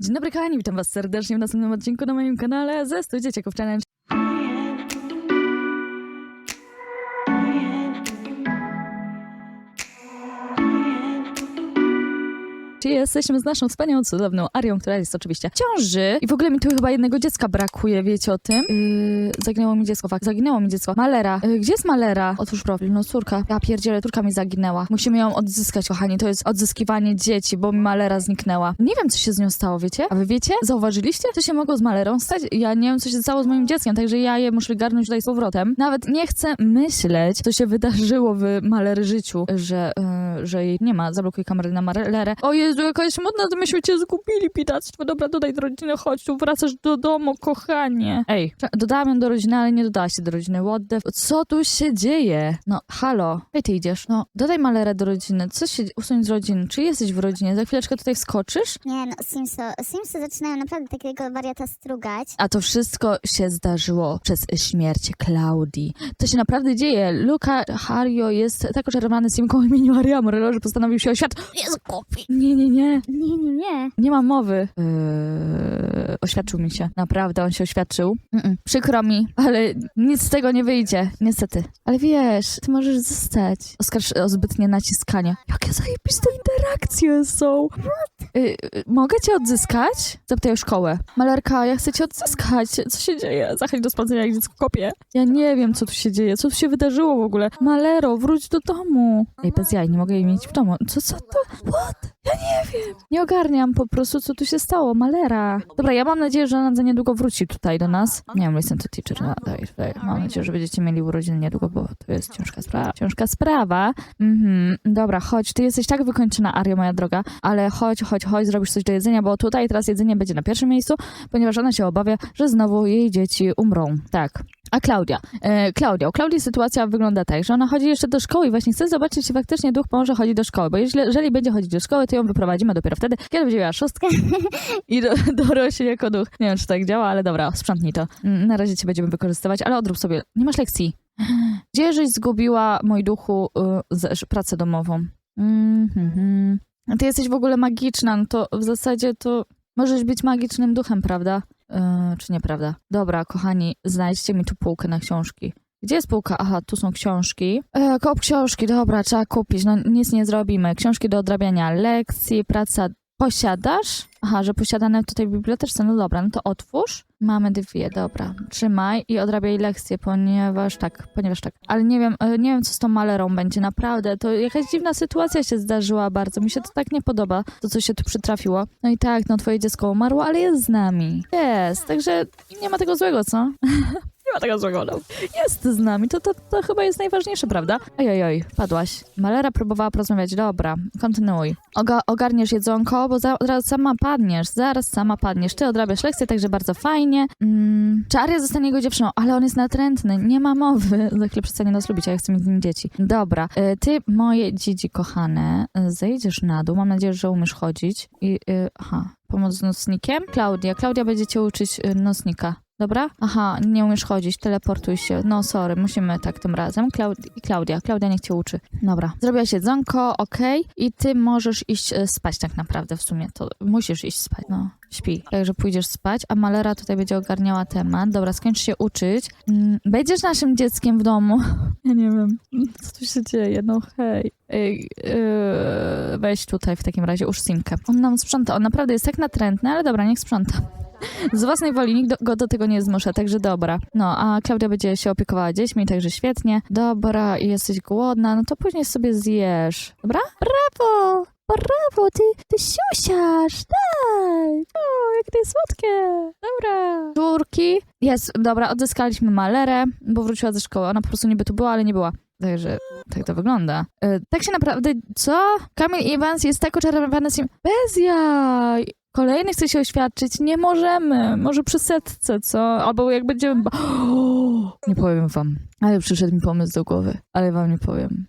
Dzień dobry kochani, witam was serdecznie w następnym odcinku na moim kanale ze 100 Dzieciaków Challenge. Czy jesteśmy z naszą wspaniałą, cudowną Arią, która jest oczywiście w ciąży. I w ogóle mi tu chyba jednego dziecka brakuje, wiecie o tym? Yy, zaginęło mi dziecko, fakt, zaginęło mi dziecko. Malera. Yy, gdzie jest Malera? Otwórz profil, no córka. Ja pierdzielę, córka mi zaginęła. Musimy ją odzyskać, kochani. To jest odzyskiwanie dzieci, bo mi Malera zniknęła. Nie wiem, co się z nią stało, wiecie? A wy wiecie? Zauważyliście? Co się mogło z Malerą stać? Ja nie wiem, co się stało z moim dzieckiem, także ja je muszę garnąć tutaj z powrotem. Nawet nie chcę myśleć, co się wydarzyło w Malery życiu, że, yy, że jej nie ma. Zablokuj kamerę na Malerę. O Jezu, jakaś smutna, to myśmy cię zgubili, pitactwo. Dobra, dodaj do rodziny, chodź tu, wracasz do domu, kochanie. Ej, dodałam ją do rodziny, ale nie dodała się do rodziny. What the... Co tu się dzieje? No, halo. Gdzie ty idziesz? No, dodaj Malerę do rodziny. Co się... Usuń z rodziny. Czy jesteś w rodzinie? Za chwileczkę tutaj wskoczysz? Nie no, Simso, Simsy zaczynają naprawdę takiego wariata strugać. A to wszystko się zdarzyło przez śmierć Klaudii. To się naprawdę dzieje. Luca Hario jest tak oczarowany Simką o imieniu Maria Morello, że postanowił się oświadczyć. Jest głupi. Nie, nie, nie. Nie, nie, nie. Nie ma mowy. Yy, oświadczył mi się. Naprawdę, on się oświadczył. Mm-mm. Przykro mi, ale nic z tego nie wyjdzie. Niestety. Ale wiesz, ty możesz zostać. Oskarż o zbytnie naciskanie. Jakie zajebiste interakcje są. Yy, mogę cię odzyskać? Zapytaj o szkołę. Malerka, ja chcę cię odzyskać. Co się dzieje? Zachęć do sprawdzenia, jak dziecko kopie. Ja nie wiem, co tu się dzieje. Co tu się wydarzyło w ogóle? Malero, wróć do domu. Ej, bez jaj, nie mogę jej mieć w domu. Co, co to? What? Ja nie wiem. Nie ogarniam po prostu, co tu się stało. Malera. Dobra, ja mam nadzieję, że ona za niedługo wróci tutaj do nas. Nie wiem, listen to teacher. No, daj, daj. Mam nadzieję, że będziecie mieli urodziny niedługo, bo to jest ciężka sprawa. Ciężka sprawa. Mhm. Dobra, chodź. Ty jesteś tak wykończona, Ario, moja droga, ale chodź, chodź, chodź, zrobisz coś do jedzenia, bo tutaj teraz jedzenie będzie na pierwszym miejscu, ponieważ ona się obawia, że znowu jej dzieci umrą. Tak. A Klaudia. E, Klaudia. Klaudii sytuacja wygląda tak, że ona chodzi jeszcze do szkoły i właśnie chce zobaczyć, czy faktycznie duch może chodzić do szkoły, bo jeżeli, jeżeli będzie chodzić do szkoły, to ją wyprowadzimy dopiero wtedy, kiedy będzie miała szóstkę i do, dorośnie jako duch. Nie wiem, czy tak działa, ale dobra, sprzątnij to. Mm, Na razie cię będziemy wykorzystywać, ale odrób sobie. Nie masz lekcji. Gdzie żeś zgubiła, mój duchu, y, pracę domową? Mhm. A Ty jesteś w ogóle magiczna, no to w zasadzie to możesz być magicznym duchem, prawda? Yy, czy nieprawda? Dobra, kochani, znajdźcie mi tu półkę na książki. Gdzie jest półka? Aha, tu są książki. E, kop książki, dobra, trzeba kupić. No nic nie zrobimy. Książki do odrabiania lekcji, praca. Posiadasz? Aha, że posiadane tutaj w biblioteczce. No dobra, no to otwórz. Mamy dwie, dobra. Trzymaj i odrabiaj lekcje, ponieważ tak, ponieważ tak. Ale nie wiem, e, nie wiem, co z tą malerą będzie, naprawdę. To jakaś dziwna sytuacja się zdarzyła bardzo. Mi się to tak nie podoba, to co się tu przytrafiło. No i tak, no twoje dziecko umarło, ale jest z nami. Jest, także nie ma tego złego, co? Nie ma tego złego, no. Jest z nami, to, to, to chyba jest najważniejsze, prawda? Oj, oj, oj, padłaś. Malera próbowała porozmawiać, dobra, kontynuuj. Oga, ogarniesz jedzonko, bo za, zaraz sama padniesz, zaraz sama padniesz. Ty odrabiasz lekcje, także bardzo fajnie. Mm, czy Aria zostanie jego dziewczyną, ale on jest natrętny, nie ma mowy. Za chwilę przestanie nas lubić, a ja chcę mieć z nim dzieci. Dobra, y, ty, moje dzieci kochane, y, zejdziesz na dół, mam nadzieję, że umiesz chodzić. I, y, aha, pomoc z nocnikiem? Klaudia, Klaudia będzie cię uczyć y, nocnika. Dobra? Aha, nie umiesz chodzić, teleportuj się. No sorry, musimy tak tym razem. I Klaudia, Klaudia niech cię uczy. Dobra, zrobiłaś jedzonko, okej. I ty możesz iść e, spać tak naprawdę w sumie. To musisz iść spać, no. Śpi. Także pójdziesz spać, a Malera tutaj będzie ogarniała temat. Dobra, skończ się uczyć. Mm, Będziesz naszym dzieckiem w domu. Ja nie wiem, co tu się dzieje, no hej. Ej, yy, weź tutaj w takim razie, uż Simkę. On nam sprząta, on naprawdę jest tak natrętny, ale dobra, niech sprząta. Z własnej woli nikt go do tego nie zmusza, także dobra. No, a Klaudia będzie się opiekowała dziećmi, także świetnie. Dobra, jesteś głodna, no to później sobie zjesz. Dobra? Brawo! Brawo, ty, ty siusiasz, tak! O, jak to jest słodkie! Dobra. Żurki. Jest, dobra, odzyskaliśmy Malerę, bo wróciła ze szkoły. Ona po prostu niby tu była, ale nie była. Także tak to wygląda. E, tak się naprawdę... Co? Kamil Evans jest tak oczarowany z nim. Bez jaj! Kolejny chce się oświadczyć. Nie możemy. Może przy setce, co? Albo jak będziemy... Nie powiem wam. Ale przyszedł mi pomysł do głowy. Ale wam nie powiem.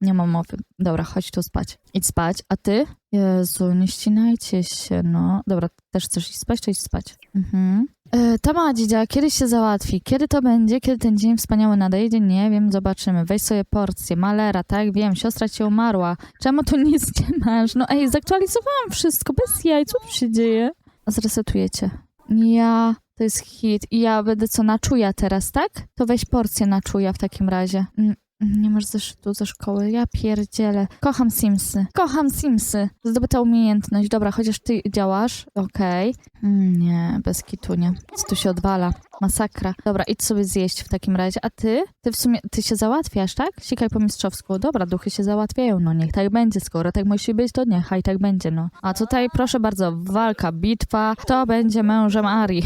Nie mam mowy. Dobra, chodź tu spać. Idź spać. A ty? Jezu, nie ścinajcie się, no. Dobra, też chcesz iść spać, to idź spać. Mhm. E, ta mała dzidzia kiedyś się załatwi. Kiedy to będzie? Kiedy ten dzień wspaniały nadejdzie? Nie wiem, zobaczymy. Weź sobie porcję. Malera, tak? Wiem, siostra ci umarła. Czemu tu nic nie masz? No ej, zaktualizowałam wszystko, bez jaj. Co tu się dzieje? zresetujecie. Ja, to jest hit. I ja będę co, na czuja teraz, tak? To weź porcję na czuja w takim razie. Mm, Nie masz zeszytu ze szkoły. Ja pierdzielę. Kocham Simsy. Kocham Simsy. Zdobyta umiejętność. Dobra, chociaż ty działasz. Okej. Mm, Nie, bez kitu nie. Co tu się odwala? Masakra. Dobra, idź sobie zjeść w takim razie. A ty? Ty w sumie, ty się załatwiasz, tak? Sikaj po mistrzowsku. Dobra, duchy się załatwiają. No niech tak będzie. Skoro tak musi być, to niechaj tak będzie, no. A tutaj proszę bardzo, walka, bitwa. Kto będzie mężem Ari?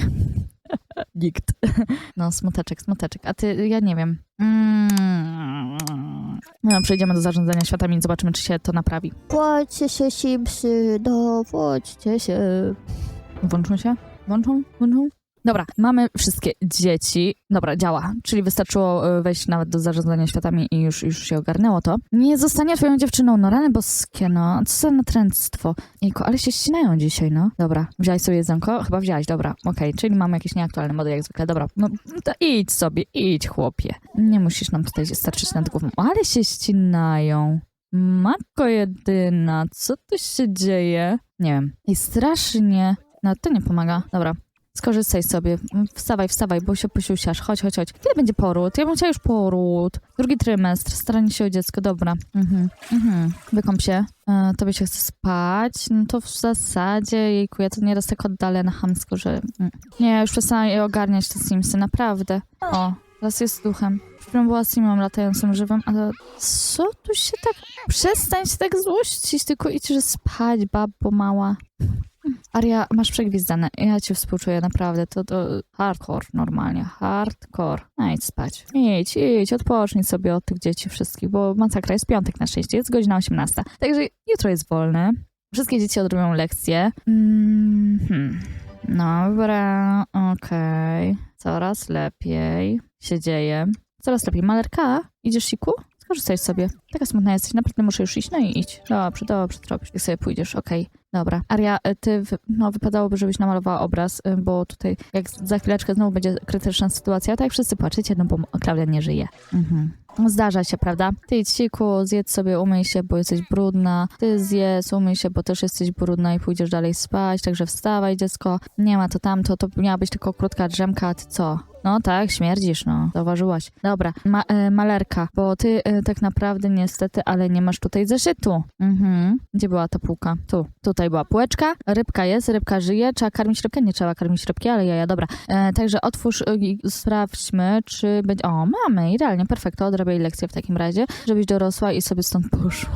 Nikt. No, smuteczek, smuteczek. A ty, ja nie wiem. Mm. No, przejdziemy do zarządzania światami i zobaczymy, czy się to naprawi. Płaćcie się, Simsy, dowodźcie się. Włączą się? Włączą? Włączą? Dobra, mamy wszystkie dzieci. Dobra, działa. Czyli wystarczyło y, wejść nawet do zarządzania światami i już, już się ogarnęło to. Nie zostanie twoją dziewczyną, no rany boskie, no. Co za natręctwo. Jejku, ale się ścinają dzisiaj, no. Dobra, wziąłeś sobie jedzonko? Chyba wziąłeś, dobra. Okej, czyli mamy jakieś nieaktualne mody jak zwykle. Dobra, no to idź sobie, idź chłopie. Nie musisz nam tutaj starczyć nad głową. Ale się ścinają. Matko jedyna, co tu się dzieje? Nie wiem. I strasznie. No to nie pomaga. Dobra. Skorzystaj sobie. Wstawaj, wstawaj, bo się posiusiasz. Chodź, chodź, chodź. Kiedy będzie poród? Ja bym chciała już poród. Drugi trymestr, staranie się o dziecko. Dobra. Mhm. Mhm. Wykąp się. E, tobie się chce spać. No to w zasadzie, jejku, ja to nieraz tak oddalę na chamsko, że... Mm. Nie, już przestałam je ogarniać te Simsy, naprawdę. O, teraz jest duchem. Wprawdzie była Simą latającym żywym, ale co tu się tak... Przestań się tak złościć, tylko idź, że spać, babo mała. Aria, masz przegwizdane. Ja ci współczuję, naprawdę. To, to hardcore normalnie. Hardcore. No idź spać. Idź, idź, odpocznij sobie od tych dzieci wszystkich, bo masakra jest piątek na szczęście. Jest godzina 18. Także jutro jest wolne. Wszystkie dzieci odrobią lekcje. Mm, hmm. Dobra, okej. Coraz lepiej się dzieje. Coraz lepiej. Malerka, idziesz siku? Skorzystaj sobie. Taka smutna jesteś, naprawdę muszę już iść. No i idź. Dobrze, dobrze, zrobisz. Jak sobie pójdziesz, okej. Dobra. Aria, y, ty, no wypadałoby, żebyś namalowała obraz, y, bo tutaj jak za chwileczkę znowu będzie krytyczna sytuacja, tak jak wszyscy płaczecie, no bo Klaudia nie żyje. Mhm. Zdarza się, prawda? Ty idź siku, zjedz sobie, umyj się, bo jesteś brudna. Ty zjedz, umyj się, bo też jesteś brudna i pójdziesz dalej spać, także wstawaj, dziecko. Nie ma to tamto, to miała być tylko krótka drzemka, a ty co? No tak, śmierdzisz, no. Zauważyłaś. Dobra, ma, e, malerka, bo ty e, tak naprawdę niestety, ale nie masz tutaj zeszytu. Mhm. Gdzie była ta półka? Tu. Tutaj była półeczka, rybka jest, rybka żyje. Trzeba karmić rybkę? Nie trzeba karmić rybki, ale jaja, dobra. E, także otwórz e, i sprawdźmy, czy będzie... O, mamy, idealnie, perfekto. Odrabiaj lekcję w takim razie, żebyś dorosła i sobie stąd poszła.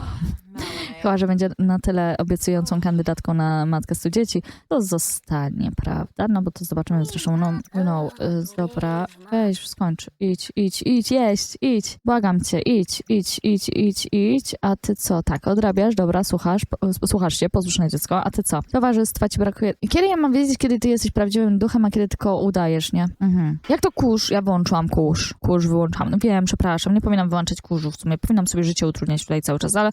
Chyba, że będzie na tyle obiecującą kandydatką na matkę stu dzieci, to zostanie, prawda? No bo to zobaczymy zresztą, no, know, y, dobra, weź, skończ, idź, idź, idź, jeść, idź, błagam cię, idź, idź, idź, idź, idź, a ty co? Tak, odrabiasz, dobra, słuchasz, słuchasz się, posłuszne dziecko, a ty co? Towarzystwa ci brakuje. Kiedy ja mam wiedzieć, kiedy ty jesteś prawdziwym duchem, a kiedy tylko udajesz, nie? Mhm. Jak to kurz? Ja włączyłam kurz, kurz wyłączam, no wiem, przepraszam, nie powinnam wyłączać kurzu w sumie, powinnam sobie życie utrudniać tutaj cały czas, ale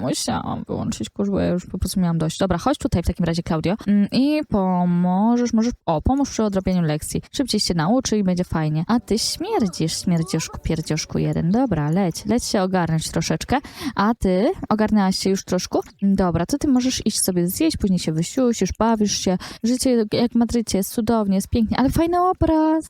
musiałam wyłączyć kurz, bo ja już po prostu miałam dość. Dobra, chodź tutaj w takim razie, Klaudio, mm, i pomożesz, możesz, o, pomóż przy odrobieniu lekcji. Szybciej się nauczy i będzie fajnie. A ty śmierdzisz, śmierdzioszku, pierdzioszku jeden. Dobra, leć, leć się ogarnąć troszeczkę. A ty ogarnęłaś się już troszkę? Dobra, to ty możesz iść sobie zjeść, później się wysiusisz, bawisz się. Życie jak w Madrycie jest cudownie, jest pięknie, ale fajny obraz.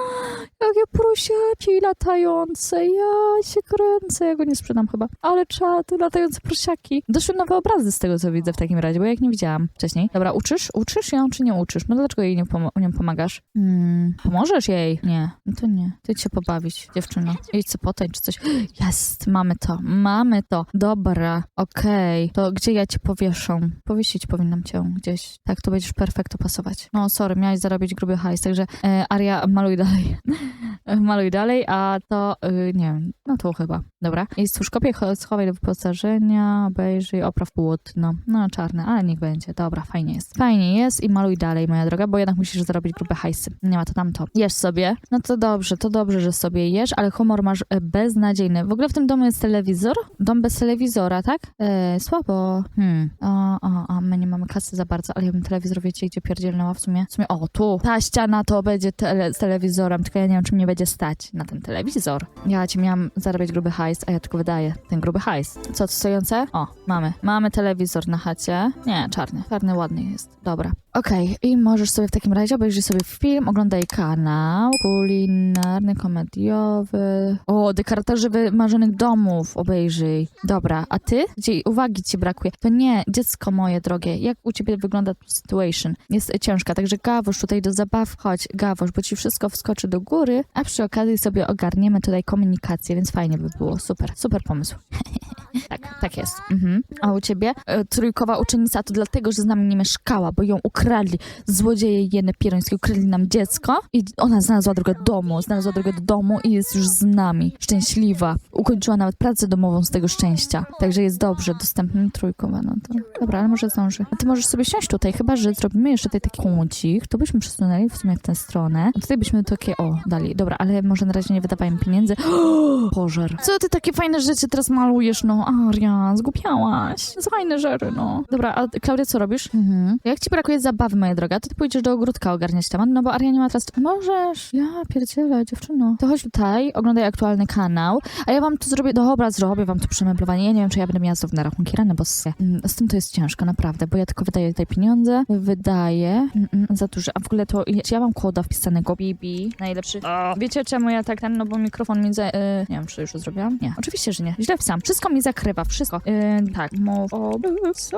Jakie prusiaki latające, ja się kręcę, ja go nie sprzedam chyba. Ale czaty, latające prusiaki. Doszły nowe obrazy z tego, co widzę w takim razie, bo jak nie widziałam wcześniej. Dobra, uczysz? Uczysz ją, czy nie uczysz? No dlaczego jej nie, nie pomagasz? Hmm, pomożesz jej? Nie, no to nie. Ty się pobawić, dziewczyno. Idź co potań, czy coś. Jest, mamy to, mamy to. Dobra, okej. To gdzie ja cię powieszę? Powiesić powinnam cię gdzieś. Tak, to będziesz perfekto pasować. No, sorry, miałaś zarobić gruby hajs, także e, Aria, maluj dalej. maluj dalej, a to, y, nie wiem, no to chyba. Dobra. I stwórz kopię, cho- schowaj do wyposażenia, obejrzyj, opraw płótno. No, czarne, ale niech będzie. Dobra, fajnie jest. Fajnie jest i maluj dalej, moja droga, bo jednak musisz zarobić grube hajsy. Nie ma to tamto. Jesz sobie. No to dobrze, to dobrze, że sobie jesz, ale humor masz e, beznadziejny. W ogóle w tym domu jest telewizor? Dom bez telewizora, tak? E, słabo. Hmm. O, o, o, my nie mamy kasy za bardzo, ale ja bym telewizor, wiecie, gdzie pierdzielnęła w sumie? W sumie, o, tu. Ta ściana to będzie tele, z telewizorem, tylko ja nie wiem, czy mnie będzie stać na ten telewizor. Ja ci miałam zarabiać gruby hajs, a ja tylko wydaję ten gruby hajs. Co, stojące? O, mamy. Mamy telewizor na chacie. Nie, czarny. Czarny ładny jest. Dobra. Okej, i możesz sobie w takim razie obejrzeć sobie film, oglądaj kanał kulinarny, komediowy. O, dekaratorzy wymarzonych domów obejrzyj. Dobra, a ty? Gdzie uwagi ci brakuje? To nie, dziecko moje drogie, jak u ciebie wygląda situation? Jest ciężka, także Gawosz tutaj do zabaw, chodź, Gawosz, bo ci wszystko wskoczy do góry, a przy okazji sobie ogarniemy tutaj komunikację, więc fajnie by było, super, super pomysł. Tak, tak jest. Mhm. A u ciebie? E, trójkowa uczennica to dlatego, że z nami nie mieszkała, bo ją ukradli. Złodzieje jene pierońskie ukradli nam dziecko i ona znalazła drogę do domu, znalazła drogę do domu i jest już z nami. Szczęśliwa. Ukończyła nawet pracę domową z tego szczęścia. Także jest dobrze, dostępny trójkowa, no to... Dobra, ale może zdąży. A ty możesz sobie siąść tutaj, chyba, że zrobimy jeszcze tutaj taki kącik, to byśmy przesunęli w sumie w tę stronę. A tutaj byśmy takie, o, dali. Dobra, ale może na razie nie wydawajmy pieniędzy. Pożar. Co ty takie fajne rzeczy teraz malujesz, no? Aria, zgupiałaś. Fajne rzeczy, no. Dobra, a Klaudia, co robisz? Mhm. Jak ci brakuje zabawy, moja droga, to ty pójdziesz do ogródka ogarniać temat, no bo Aria nie ma teraz... Możesz. Ja pierdzielę, dziewczyno. To chodź tutaj, oglądaj aktualny kanał, a ja wam to zrobię, dobra, zrobię wam to przemeblowanie. Ja nie wiem, czy ja będę miała znów na rachunki, rany boskie. Mm, Z tym to jest ciężko, naprawdę, bo ja tylko wydaję tutaj pieniądze, wydaję mm, mm, za dużo, a w ogóle to, ja mam koda wpisanego, Bibi, najlepszy. Wiecie czemu ja tak ten, no bo mikrofon mi za... y, nie wiem, czy już to zrobiłam? Nie, oczywiście, że nie. Źle wpisałam. Wszystko mi zakrywa, wszystko. Y, tak, mowowy są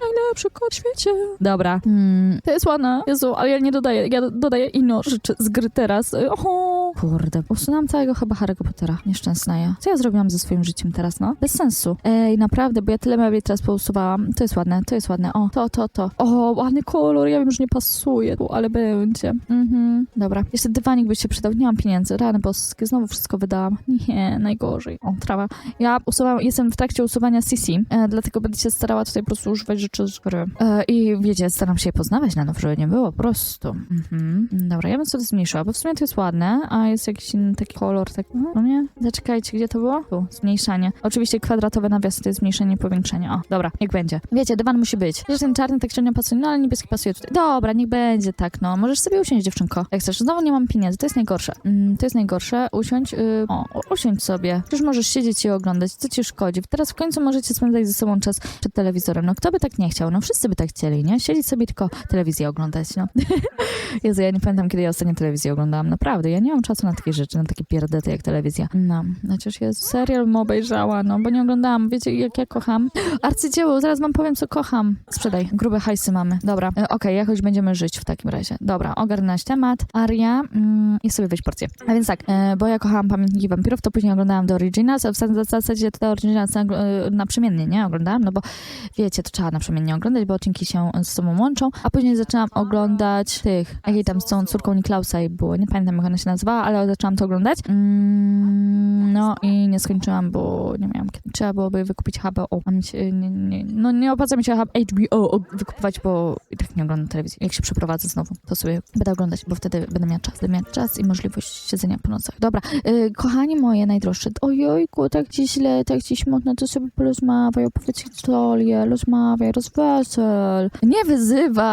najlepszy kot w świecie. Dobra. Mm, to jest ładne. Jezu, ale ja nie dodaję, ja do- dodaję inno rzeczy z gry teraz. Oho. Kurde, usunęłam całego chyba Harry'ego Pottera. Nieszczęsna ja. Co ja zrobiłam ze swoim życiem teraz, no? Bez sensu. Ej, naprawdę, bo ja tyle mebli teraz pousuwałam. To jest ładne, to jest ładne. O, to, to, to. O, ładny kolor, ja wiem, że nie pasuje, tu, ale będzie. Mhm. Dobra. Jeszcze dywanik by się przydał. Nie mam pieniędzy. Rany boskie, znowu wszystko wydałam. Nie, najgorzej. O, trawa. Ja usuwam, jestem w trakcie usuwania CC, e, dlatego będę się starała tutaj po prostu używać rzeczy z gry. E, I wiecie, staram się je poznawać na nowo, żeby nie było po prostu. Mhm. Dobra, ja bym sobie zmniejszyła, bo w sumie to jest ładne, a jest jakiś inny taki kolor, tak, no nie? Zaczekajcie, gdzie to było? Tu, zmniejszanie. Oczywiście kwadratowe nawiasy to jest zmniejszenie, powiększenie. O, dobra, niech będzie. Wiecie, dywan musi być. Przecież ten czarny tak średnio pasuje, no ale niebieski pasuje tutaj. Dobra, niech będzie tak, no. Możesz sobie usiąść, dziewczynko. Jak chcesz. Znowu nie mam pieniędzy, to jest najgorsze. Mm, to jest najgorsze. Usiądź, yy, o, usiądź sobie. Przecież możesz siedzieć i oglądać, co ci szkodzi. Teraz w końcu możecie spędzać ze sobą czas przed telewizorem. No kto by tak nie chciał? No wszyscy by tak chcieli, nie? Siedzieć sobie tylko telewizję oglądać, no. Jezu, ja nie pamiętam, kiedy ja ostatnio telewizję oglądałam. Naprawdę, ja nie mam czasu na takie rzeczy, na takie pierdety jak telewizja. No, chociaż jest serial bym obejrzała, no, bo nie oglądałam. Wiecie, jak ja kocham? Arcydzieło, zaraz wam powiem, co kocham. Sprzedaj, grube hajsy mamy. Dobra, e, okej, jakoś będziemy żyć w takim razie. Dobra, ogarnąć temat. Aria mm, i sobie weź porcję. A więc tak, e, bo ja kochałam Pamiętniki Wampirów, to później oglądałam The Originals, a w zas- w zasadzie te Originals na, e, naprzemiennie, nie? Oglądałam, no bo wiecie, to trzeba naprzemiennie oglądać, bo odcinki się z sobą łączą, a później zaczęłam oglądać tych, jakiej tam z tą córką Niklausa i było, nie pamiętam jak ona się nazywała, ale zaczęłam to oglądać. Mm, no i nie skończyłam, bo nie miałam. Trzeba byłoby wykupić HBO. Się, nie, nie, no nie opłaca mi się HBO wykupywać, bo i tak nie oglądam telewizji. Jak się przeprowadzę znowu, to sobie będę oglądać, bo wtedy będę miała czas. Będę miała czas i możliwość siedzenia po nocach. Dobra, y, kochani moje najdroższe, ojojku, tak ci źle, tak ci smutno, to sobie porozmawiaj, opowiedz historię, rozmawiaj, rozwesel. Nie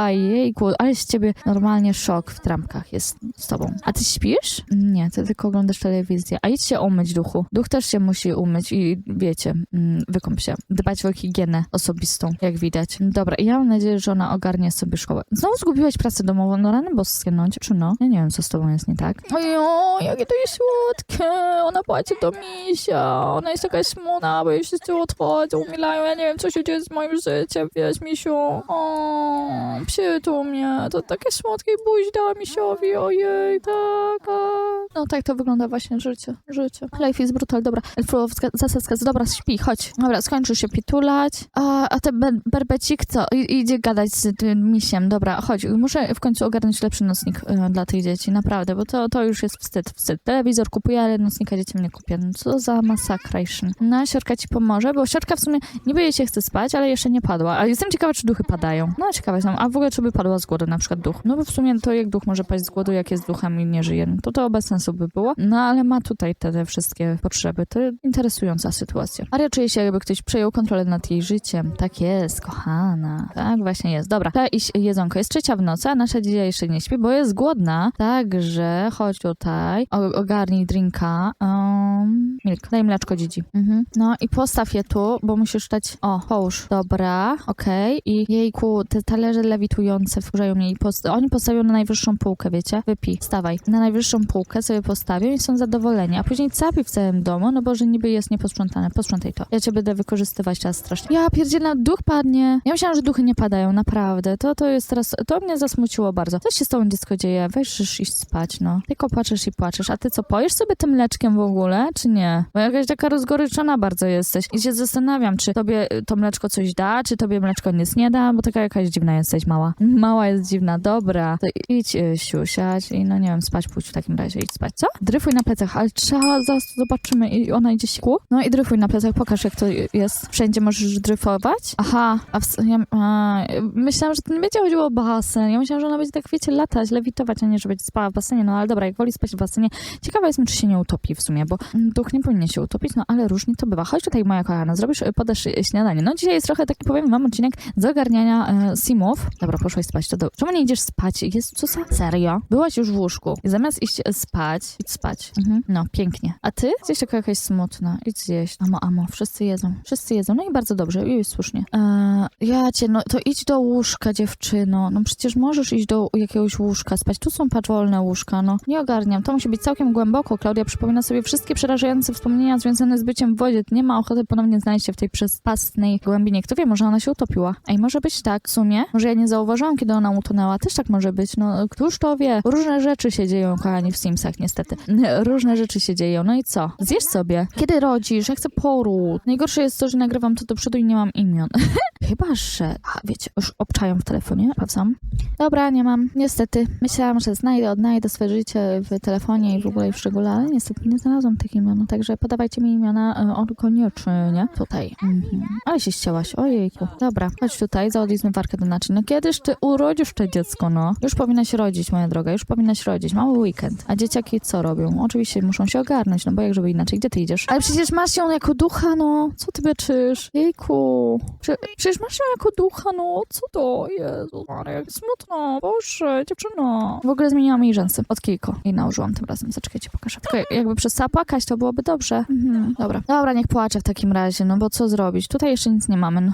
jejku, ale z ciebie normalnie szok w trampkach jest z tobą. A ty śpisz? Nie, ty tylko oglądasz telewizję. A idź się umyć, duchu. Duch też się musi umyć i wiecie, mm, wykąp się. Dbać o higienę osobistą, jak widać. Dobra, ja mam nadzieję, że ona ogarnie sobie szkołę. Znowu zgubiłaś pracę domową, no rany boskie, no dziewczyno. Ja nie wiem, co z tobą jest nie tak. Ojo, jakie to jest słodkie. Ona płaci do misia. Ona jest jakaś smutna, bo jej wszyscy odchodzą, umilają. Ja nie wiem, co się dzieje z moim życiem, wiesz, misiu. O, przytul mnie. To takie słodkie buź dała misiowi, ojej, tak, tak. No tak to wygląda właśnie życie, życie. Life is brutal, dobra. Elfrowska zasadzka, dobra, śpi, chodź. Dobra, skończył się pitulać. A, a ten ber- berbecik co? I, idzie gadać z tym misiem. Dobra, chodź, muszę w końcu ogarnąć lepszy nocnik y, dla tych dzieci, naprawdę, bo to, to już jest wstyd, wstyd. Telewizor kupuję, ale nocnika dzieciom nie kupię. No, co za masakration. No, siorka ci pomoże, bo siorka w sumie niby jej się chce spać, ale jeszcze nie padła. Ale jestem ciekawa, czy duchy padają. No, ciekawa jestem. A w ogóle, czy by padła z głodu na przykład duch? No bo w sumie to jak duch może paść z głodu, jak jest duchem i nie żyje. No, to to bez sensu by było. No ale ma tutaj te, te wszystkie potrzeby. To interesująca sytuacja. Maria czuje się, jakby ktoś przejął kontrolę nad jej życiem. Tak jest, kochana. Tak właśnie jest. Dobra, trzeba iść jedzonko. Jest trzecia w nocy, a nasza dziedzica jeszcze nie śpi, bo jest głodna. Także chodź tutaj, ogarnij drinka. Um, milk. Daj mleczko dzidzi. Mhm. No i postaw je tu, bo musisz dać... O, połóż. Dobra, okej. I jejku, te talerze lewitujące wkurzają mnie. I post... Oni postawią na najwyższą półkę, wiecie? Wypij, stawaj. Na najwyższą półkę sobie postawią i są zadowoleni. A później capi w całym domu, no bo że niby jest nieposprzątane. Posprzątaj to. Ja cię będę wykorzystywać teraz strasznie. Ja pierdzielę, duch padnie. Ja myślałam, że duchy nie padają, naprawdę. To, to jest teraz... To mnie zasmuciło bardzo. Co się z tobą dziecko dzieje? Weź iść spać, no. Tylko płaczesz i płaczesz. A ty co, pojesz sobie tym mleczkiem w ogóle, czy nie? Bo jakaś taka rozgoryczona bardzo jesteś. I się zastanawiam, czy tobie to mleczko coś da, czy tobie mleczko nic nie da, bo taka jakaś dziwna jesteś, mała. Mała jest dziwna, dobra. To idź y, siusiać i no nie wiem, spać pójdź w takim razie, idź spać. Co? Dryfuj na plecach, ale trzeba, zaraz zobaczymy i ona idzie siku. No i dryfuj na plecach, pokaż jak to jest. Wszędzie możesz dryfować. Aha, a, w, ja, a myślałam, że to nie będzie chodziło o basen. Ja myślałam, że ona będzie tak, wiecie, latać, lewitować, a nie, że będzie spała w basenie. No ale dobra, jak woli spać w basenie. Ciekawa jestem, czy się nie utopi w sumie, bo mm, duch nie powinien się utopić, no ale różnie to bywa. Chodź tutaj, moja kochana, zrobisz, y, podasz y, śniadanie. No dzisiaj jest trochę taki, powiem wam, odcinek z ogarniania e, simów. Dobra, poszłaś spać, to do... Czemu nie idziesz spać? Jest, co za... Serio? Byłaś już w łóżku i zamiast iść e, spać, idź spać. Mhm. No, pięknie. A ty? Jesteś taka jakaś smutna. Idź zjeść. Amo, amo, wszyscy jedzą. Wszyscy jedzą. No i bardzo dobrze, i słusznie. E, ja cię, no to idź do łóżka, dziewczyno. No przecież możesz iść do jakiegoś łóżka spać. Tu są patrz wolne łóżka, no. Nie ogarniam. To musi być całkiem głęboko. Klaudia przypomina sobie wszystkie przerażające wspomnienia związane z byciem w wodzie. Nie ma ochoty ponownie znaleźć się w tej przespastnej głębinie. Kto wie, może ona się utopiła. Ej, może być tak. W sumie, może ja nie zauważyłam, kiedy ona utonęła. Też tak może być. No, któż to wie? Różne rzeczy się dzieją, kochani, w Simsach, niestety. Różne rzeczy się dzieją. No i co? Zjesz sobie. Kiedy rodzisz? Ja chcę poród. Najgorsze jest to, że nagrywam to do przodu i nie mam imion. Chyba, że... A, wiecie, już obczają w telefonie. Sprawdzam. Dobra, nie mam. Niestety. Myślałam, że znajdę, odnajdę swoje życie w telefonie i w ogóle w szczególe, ale niestety nie znalazłam tych imion. Także podawajcie mi imiona e, on koniecznie. Tutaj. Mhm. Ale się ścięłaś. Ojejku. Dobra, chodź tutaj, załadź zmywarkę do naczyń. Kiedyż ty urodzisz to dziecko, no? Już powinnaś rodzić, moja droga, już powinnaś rodzić. Mamy weekend. A dzieciaki co robią? Oczywiście muszą się ogarnąć, no bo jak żeby inaczej. Gdzie ty idziesz? Ale przecież masz ją jako ducha, no. Co ty beczysz? Jejku. Prze przecież masz ją jako ducha, no. Co to? Jezu Maria, jak smutno. Boże, dziewczyno. W ogóle zmieniłam jej rzęsy. Od kilku. I nałożyłam tym razem. Zaczekajcie, pokażę. Tylko jakby przestała płakać, to byłoby dobrze. Mhm. Dobra. Dobra, niech płacze w takim razie, no bo co zrobić? Tutaj jeszcze nic nie mamy. No.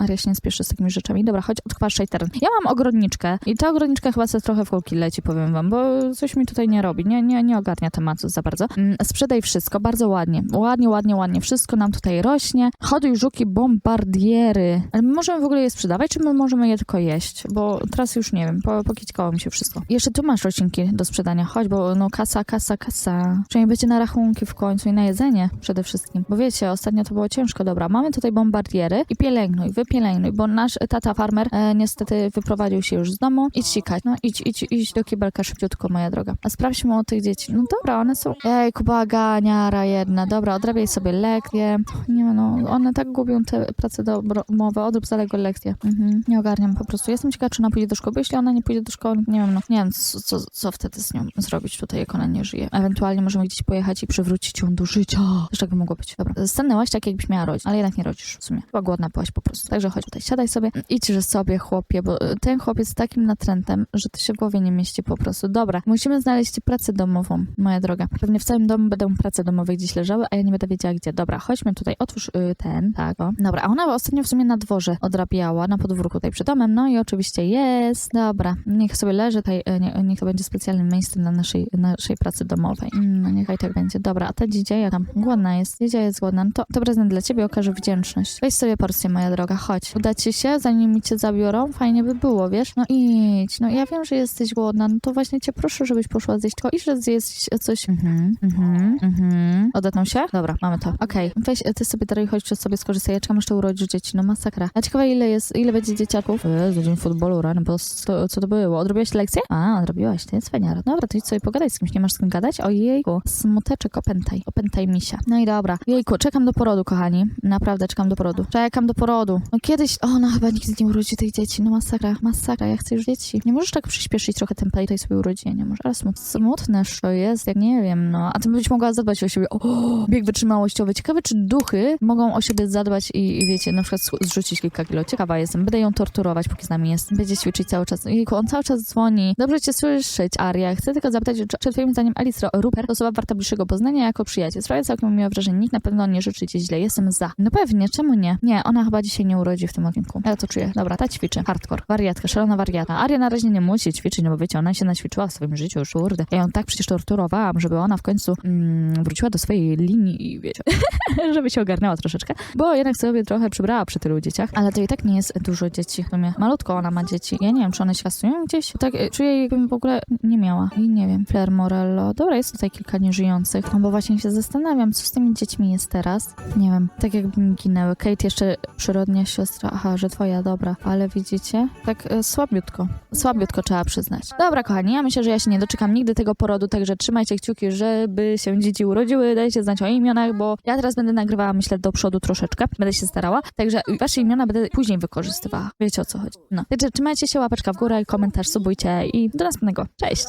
Maria się nie spieszy z takimi rzeczami. Dobra, chodź, odkwaszczaj Ja mam ogrodniczkę i ta ogrodniczka chyba sobie trochę w kulki leci, powiem wam, bo coś mi tutaj nie robi. Nie, nie, nie ogarnia tematu za bardzo. Mm, sprzedaj wszystko, bardzo ładnie. Ładnie, ładnie, ładnie. Wszystko nam tutaj rośnie. Hoduj żuki bombardiery. Ale my możemy w ogóle je sprzedawać, czy my możemy je tylko jeść? Bo teraz już nie wiem, po, pokićkało mi się wszystko. Jeszcze tu masz roślinki do sprzedania. Chodź, bo no kasa, kasa, kasa. Przynajmniej będzie na rachunki w końcu i na jedzenie przede wszystkim. Bo wiecie, ostatnio to było ciężko. Dobra, mamy tutaj bombardiery i pielęgnuj, wypielęgnuj, bo nasz tata farmer e, niestety wyprowadził się już z domu. Idź sikać. No idź, idź, idź do kibelka szybciutko, moja droga. A sprawdźmy o tych dzieci. No dobra, one są... Ej, baganiara jedna. Dobra, odrabiaj sobie lekcje. Nie no, one tak gubią te prace domowe. Odrób zaległe lekcje. Mhm. Nie ogarniam po prostu. Jestem ciekawa, czy ona pójdzie do szkoły. Jeśli ona nie pójdzie do szkoły, nie wiem, no nie wiem, co, co, co wtedy z nią zrobić tutaj, jak ona nie żyje. Ewentualnie możemy gdzieś pojechać i przywrócić ją do życia. Też tak by mogło być. Dobra, stanęłaś tak, jakbyś miała rodzić, ale jednak nie rodzisz w sumie. Chyba głodna byłaś po prostu. Także chodź tutaj, siadaj sobie. Idźże sobie, chłopie, bo ten chłopiec jest takim natrętem, że to się w głowie nie mieści po prostu. Dobra, musimy znaleźć pracę domową, moja droga. Pewnie w całym domu będą prace domowe gdzieś leżały, a ja nie będę wiedziała gdzie. Dobra, chodźmy tutaj, otwórz y, ten, tak, o. Dobra, a ona ostatnio w sumie na dworze odrabiała, na podwórku tutaj przed domem, no i oczywiście jest. Dobra, niech sobie leży tutaj, y, nie, niech to będzie specjalnym miejscem dla naszej, naszej pracy domowej. No niechaj tak będzie. Dobra, a ta dzidzia tam głodna jest, dzidzia jest głodna, no to, to prezent dla ciebie okaże wdzięczność. Weź sobie porcję, moja droga, chodź. Uda ci się, zanim cię zabiorą? Fajnie by było, wiesz? No idź, no ja wiem, że jesteś głodna, no to właśnie cię proszę, żebyś poszła zjeść, tylko idź, zjeść coś. Mhm, mhm, mhm. Odetną się? Dobra, mamy to. Okej, weź, ty sobie dalej chodź, przez sobie skorzystaj, ja czekam, to urodzisz dzieci, no masakra. A ciekawe, ile jest, ile będzie dzieciaków? Jezu, dzień futbolu, rany, bo co, co to było? Odrobiłaś lekcję? A, odrobiłaś, to jest fajnie. Dobra, to idź sobie pogadaj z kimś, nie masz z kim gadać? Ojejku, smuteczek, opętaj, opętaj misia. No i dobra. Jejku, czekam do porodu, kochani. Naprawdę, czekam do porodu. Czekam do porodu. No kiedyś, o, no chyba nigdy nie urodzi tych dzieci, no masakra, masakra, ja chcę już dzieci. Nie możesz tak przyspieszyć trochę tempa i tej swojej urodzinie, nie możesz. Ale smut, smut smutne to jest, jak nie wiem, no. A ty byś mogła zadbać o siebie. O, bieg wytrzymałościowy. Ciekawe, czy duchy mogą o siebie zadbać i, i wiecie, na przykład zrzu- zrzucić kilka kilo. Ciekawa jestem. Będę ją torturować, póki z nami jest. Będzie ćwiczyć cały czas. Jejku, on cały czas dzwoni. Dobrze cię słyszeć, Aria. Chcę tylko zapytać, czy, czy twoim zdaniem Alice Rupert to osoba warta bliższego poznania jako przyjaciel? Sprawia całkiem miłe wrażenie. Nikt na pewno nie życzy ci źle. Jestem za. No pewnie, czemu nie? Nie, ona chyba dzisiaj nie urodzi w tym odcinku. Ja to czuję. Dobra, ta ćwiczy. Hardcore. Wariatka, szalona wariata. Aria na razie nie musi ćwiczyć, no bo wiecie, ona się naćwiczyła w swoim życiu już, kurde. Ja ją tak przecież torturowałam, żeby ona w końcu mm, wróciła do swojej linii wiecie, żeby się ogarnęła troszeczkę, bo jednak sobie trochę przybrała przy tylu dzieciach, ale to i tak nie jest dużo dzieci w sumie. Malutko ona ma dzieci. Ja nie wiem, czy one się kasują gdzieś. Tak e, czuję, jakbym w ogóle nie miała. I nie wiem. Flair Morello. Dobra, jest tutaj kilka nieżyjących. No bo właśnie się zastanawiam, co z tymi dziećmi jest teraz. Nie wiem. Tak jakby mi ginęły. Kate jeszcze przyrodnia siostra. Aha, że twoja, dobra. Ale widzicie? Tak e, słabiutko. Słabiutko trzeba przyznać. Dobra, kochani, ja myślę, że ja się nie doczekam nigdy tego porodu, także trzymajcie kciuki, żeby się dzieci urodziły. Dajcie znać o imionach, bo ja teraz będę nagrywała, myślę, do przodu troszeczkę. Będę się starała. Także wasze imiona będę później wykorzystywała. Wiecie o co chodzi. No. Także trzymajcie się, łapeczka w górę, komentarz, subujcie i do następnego. Cześć!